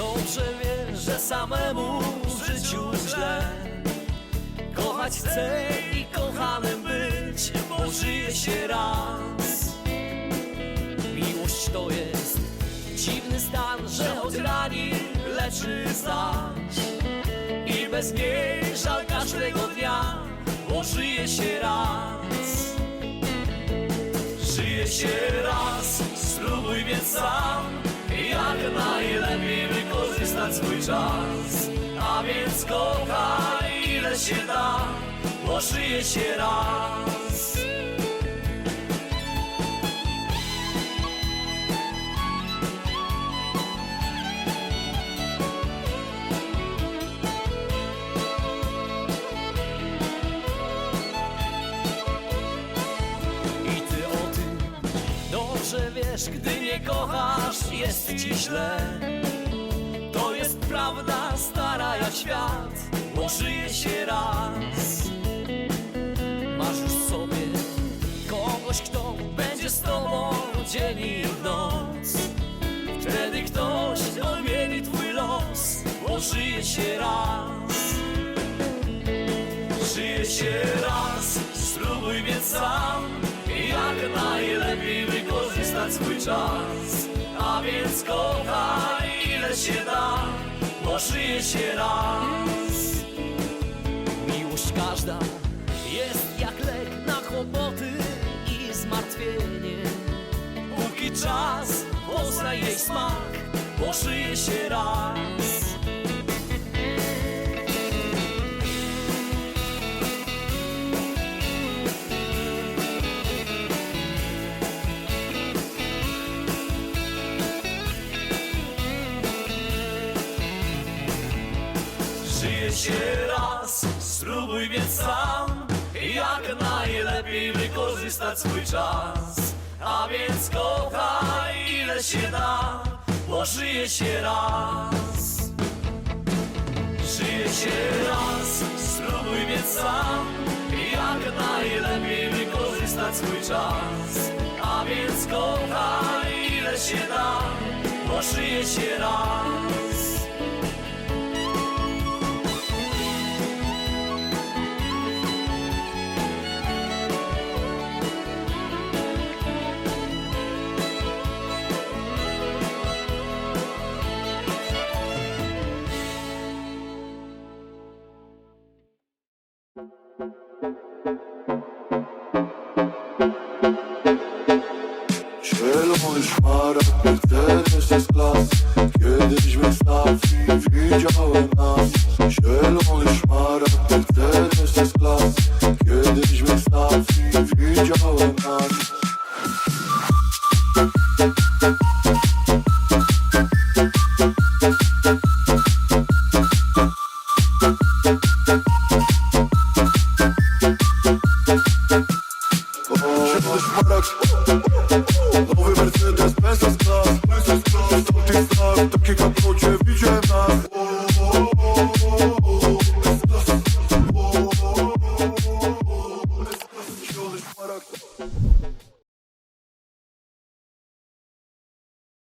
dobrze wie, że samemu w życiu źle. Kochać chcę i kochanym być, bo żyje się raz. Miłość to jest dziwny stan, że od rani leczy zaś. I bez niej żal każdego dnia, bo żyje się raz. Żyje się raz, spróbuj więc sam wykorzystać swój czas A więc kochaj ile się da Bo żyje się raz wiesz, gdy nie kochasz, jest ci źle. Prawda stara jak świat, bo żyje się raz. Masz już sobie kogoś, kto będzie z tobą dzień i noc. Wtedy ktoś odmieni twój los, bo żyje się raz. Żyje się raz, spróbuj więc sam Jak najlepiej wykorzystać swój czas A więc kochaj ile się da żyje się raz. Miłość każda jest jak lek na kłopoty i zmartwienie. Póki czas poznaj jej smak Bo się raz się raz, spróbuj więc sam Jak najlepiej wykorzystać swój czas. A więc kochaj ile się da Bo żyje się raz. Żyje się raz, spróbuj więc sam Jak najlepiej wykorzystać swój czas. A więc kochaj ile się da Bo żyje się raz Cielo y mar, ustedes esclavos. Tiktok, taky kapoče